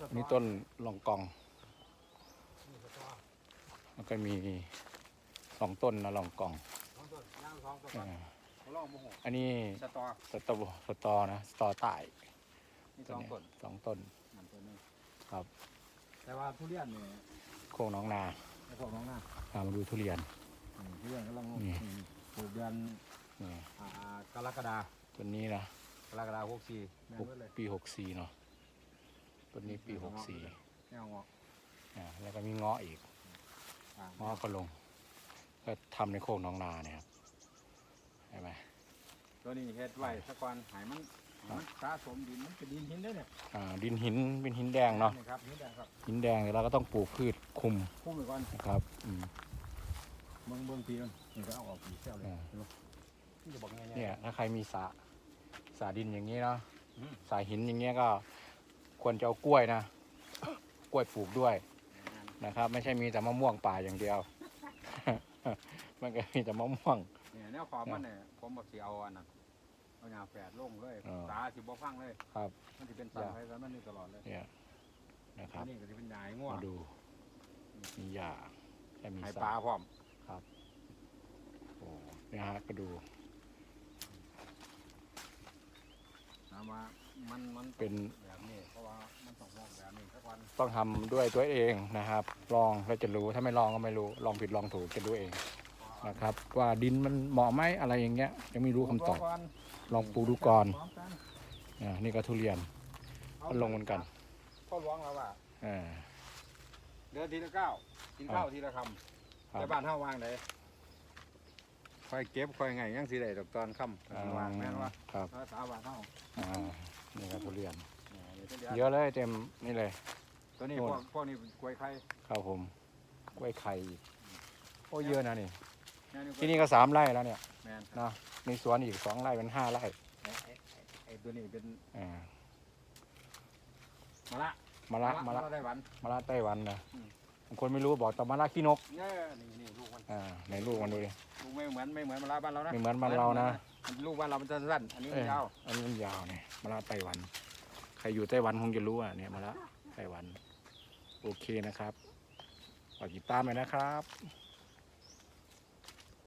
สตอนี่ต้นลองกอง นี่สตอแล้วก็มีสองต้นนะลองกองสองต้นย่างสองต้นอ่าเขาลองโมโหอันนี้สตอสตอสตอนะสตอใต้นี่สองต้นสองต้นนั่นต้นหนึงครับแต่ว่าทุเรียนเนี่ยโคกหน้องนาไอ้พวกน้องหน้าพามาดูทุเรียน อืมทุเรียนกำลังนี่ อืมปลูกเดือนนี่อ่ากรกฎาต้นนี้นะกรกฎาหกสี่แม่นปลูกเบิดเลยปีหกสี่เนาะ ต้นนี้ปีหกสี่แนวงอกอ่าแล้วก็มีเงาะอีกอ่าเงาะก็ลง ก็ทำในโคกหน้องนาเนี่ยครับใช่ไหมตัวนี้เฮ็ดไว้สักวันหายมันให้มันสะสมดินมันเป็นดินหินได้เนี่ยอ่าดินหินเป็นหินแดงเนาะนี่ครับหินแดงครับหินแดงเราก็ต้องปลูกพืชคุมพุ่มไปก่อนนะครับอืมเบิ่งเบิ่งปีมันนี่ก็เอาออกปีเซลเลยอ่าเห็นบ่นี่จะบอกไงเนี่ยถ้าใครมีสระสระดินอย่างนี้เนาะอืมสระหินอย่างเงี้ยก็ ควรจะเอากล้วยนะ กล้วยปลูกด้วยนะครับ ไม่ใช่มีแต่มะม่วงป่าอย่างเดียว มันก็มีแต่มะม่วงเนี่ยแนวความมันเนี่ยผมบอกสิเอาอันนั้นเอาหญ้าแฝดลงเลยอ่าตาสิบ่ฟังเลยครับ มันสิเป็นสันไปสันมันนี่ตลอดเลยเนี่ยนะครับ อันนี่ก็สิเป็นหญ้าให้ง่วงมาดู มีหญ้าและมีให้สปลาระพร้อมโอ้เนี่ยฮะก็ดู ถามว่ามันมันเป็น แบบนี้ เพราะว่ามันต้องมองแบบนี้สักวันต้องทำด้วยตัวเองนะครับ ลองแล้วจะรู้ถ้าไม่ลองก็ไม่รู้ ลองผิดลองถูกจะรู้เองนะครับ ว่าดินมันเหมาะไหมอะไรอย่างเงี้ย ยังไม่รู้คำตอบ ก่นลองปลูกดูก่อนพร้มกันอ่านี่ก็ทุเรียนมันลงเหมือนกันพ่อหลวงเราว่าอ่า เดือนทีละเก้ากินข้าวทีละคครัำบแต่บ้านเฮาวางไดค่อยเก็บค่อยไงยังสิได้ดอกตอนค่ำวางแม่นว่าครับภาษาบ้านเฮาอ่านี่ก็ทุเรีย นเนี่ยนี่เป็นเดือนเยอะเลยเต็มนี่เลย ตัวนี้โน่พนวกพวกนี้กล้วยไข่ครับผมกล้วยไข่อีกโอ้เยอะนะนี่แม่กล้วยที่นี่ก็สามไร่แล้วเนี่ยแม่นครับนะมีสวนอีกสองไร่เป็นห้าไร่ไอ้ไอ้ไอ้ไอ้ตัวนี้เป็นอ่ามะละมะละมะละได้หวันมะละไต้หวันนะอืม บางคนไม่รู้บอกแต่มะละขี้นกเนี่ยนี่นี่ลูกมันอ่าในลูกมันดูดิลูกไม่เหมือนไม่เหมือนมะละบ้านเรานะไม่เหมือนบ้านเรานะ มันลูกบ้านเรามันจะสั้นอันนี้เอ้มันยยาว อันนี้มันยาวเนี่ยมะละไต้หวันใครอยู่ไต้หวันคงจะรู้อะเนี่ยมะละไต้หวัน โอเคนะครับฝากติดตามไปนะครับ